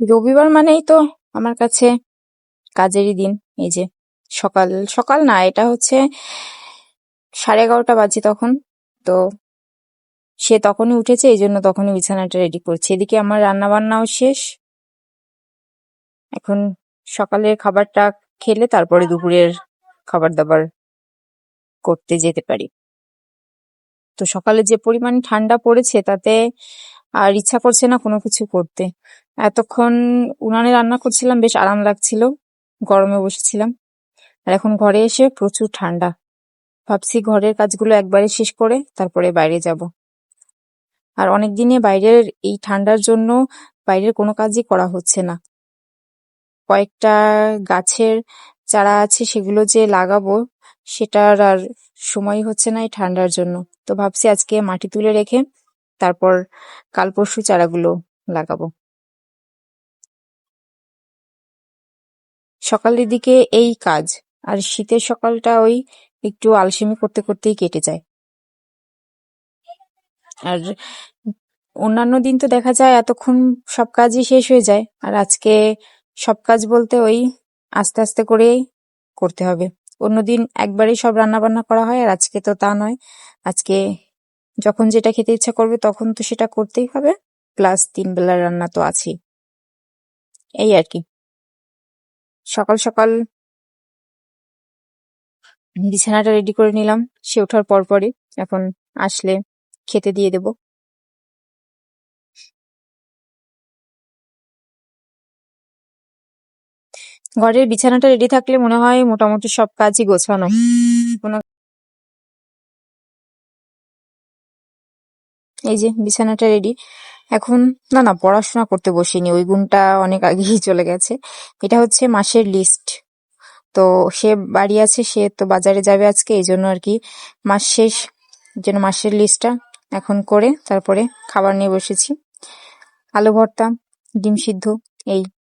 রবিবার মানেই তো আমার কাছে কাজেরই দিন। এই যে সকাল সকাল না, এটা হচ্ছে সাড়ে এগারোটা বাজে তখন। তো সে তখনই উঠেছে, এই জন্য তখনই বিছানাটা রেডি করছে। এদিকে আমার রান্না বান্নাও শেষ। এখন সকালের খাবারটা খেলে তারপরে দুপুরের খাবার দাবার করতে যেতে পারি। তো সকালে যে পরিমাণ ঠান্ডা পড়েছে, তাতে আর ইচ্ছা করছে না কোনো কিছু করতে। এতক্ষণ উনানে রান্না করছিলাম, বেশ আরাম লাগছিল। গরমে বসেছিলাম। আর এখন ঘরে এসে প্রচুর ঠান্ডা। ভাবছি ঘরের কাজগুলো একবারে শেষ করে তারপরে বাইরে যাব। আর অনেক দিনে বাইরের এই ঠান্ডার জন্য বাইরের কোনো কাজই করা হচ্ছে না। কয়েকটা গাছের চারা আছে, সেগুলো যে লাগাবো, সেটার আর সময় হচ্ছে না এই ঠান্ডার জন্য। তো ভাবছি আজকে মাটি তুলে রেখে তারপর কাল পরশু চারাগুলো লাগাবো। সকালের দিকে এই কাজ, আর শীতের সকালটা ওই একটু আলসেমি করতে করতেই কেটে যায়। আর অন্যান্য দিন তো দেখা যায় এতক্ষণ সব কাজই শেষ হয়ে যায়, আর আজকে সব কাজ বলতে ওই আস্তে আস্তে করেই করতে হবে। অন্যদিন একবারেই সব রান্না বান্না করা হয়, আর আজকে তো তা নয়। আজকে যখন যেটা খেতে ইচ্ছা করবে তখন তো সেটা করতেই হবে, প্লাস তিন বেলার রান্না তো আছেই। এই আর কি। সকাল সকাল বিছানাটা রেডি করে নিলাম। সে ওঠার পরপরই এখন আসলে খেতে দিয়ে দেব। ঘরের বিছানাটা রেডি থাকলে মনে হয় মোটামুটি সব কাজই গোছানো। এই যে বিছানাটা রেডি এখন, না না, পড়াশোনা করতে বসিনি, ওই গুণটা অনেক আগেই চলে গেছে। এটা হচ্ছে মাসের লিস্ট। তো সে বাড়ি আছে, সে তো বাজারে যাবে আজকে, এই জন্য আর কি মাস শেষ যেন মাসের লিস্টটা এখন করে তারপরে খাবার নিয়ে বসেছি। আলু ভর্তা, ডিম সিদ্ধ, এই।